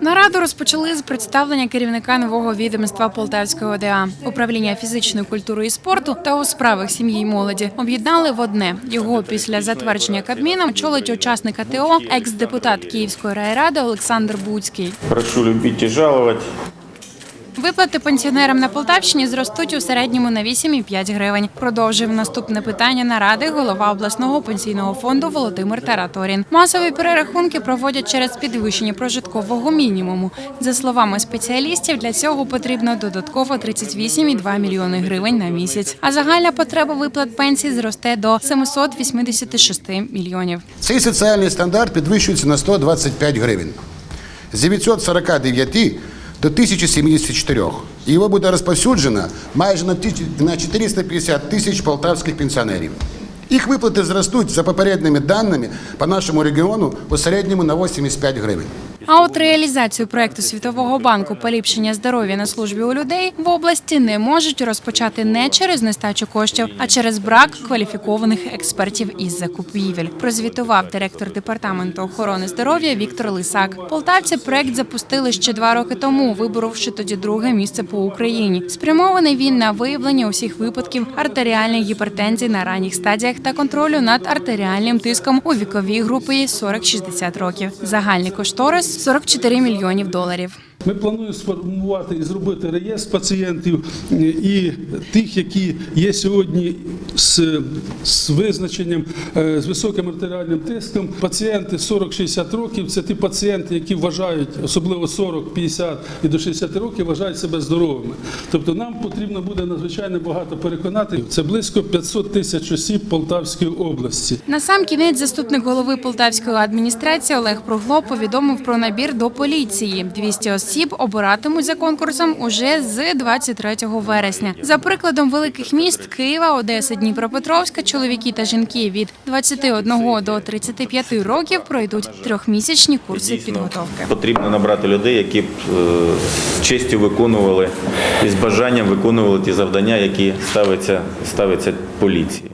Нараду розпочали з представлення керівника нового відомства Полтавської ОДА управління фізичної культури і спорту та у справах сім'ї й молоді. Об'єднали в одне його після затвердження Кабміном очолить учасник АТО, екс-депутат Київської райради Олександр Буцький. Прошу любити жалувати. Виплати пенсіонерам на Полтавщині зростуть у середньому на 8,5 гривень. Продовжив наступне питання наради голова обласного пенсійного фонду Володимир Тараторін. Масові перерахунки проводять через підвищення прожиткового мінімуму. За словами спеціалістів, для цього потрібно додатково 38,2 мільйони гривень на місяць. А загальна потреба виплат пенсій зросте до 786 мільйонів. Цей соціальний стандарт підвищується на 125 гривень. З 949 до 1074. І його буде розповсюджено майже на на 450 тисяч полтавських пенсіонерів. Їх виплати зростуть за попередніми даними по нашому регіону у середньому на 85 гривень. А от реалізацію проекту Світового банку поліпшення здоров'я на службі у людей в області не можуть розпочати не через нестачу коштів, а через брак кваліфікованих експертів із закупівель. Прозвітував директор департаменту охорони здоров'я Віктор Лисак. Полтавці проект запустили ще два роки тому, виборовши тоді друге місце по Україні. Спрямований він на виявлення усіх випадків артеріальної гіпертензії на ранніх стадіях та контролю над артеріальним тиском у віковій групі 40-60 років. Загальний кошторис 44 мільйонів доларів. Ми плануємо сформувати і зробити реєстр пацієнтів е, і тих, які є сьогодні з, з визначенням е, з високим артеріальним тиском. Пацієнти 40-60 років це ті пацієнти, які вважають, особливо 40, 50 і до 60 років, вважають себе здоровими. Тобто нам потрібно буде надзвичайно багато переконати. Це близько 500 тисяч осіб Полтавської області. На сам кінець заступник голови полтавської адміністрації Олег Пругло повідомив про набір до поліції. 200 осіб обиратимуть за конкурсом уже з 23 вересня. За прикладом великих міст Києва, Одеси, Дніпропетровська, чоловіки та жінки від 21 до 35 років пройдуть трьохмісячні курси підготовки. Потрібно набрати людей, які б е, честю виконували і з бажанням виконували ті завдання, які ставиться, ставиться поліції.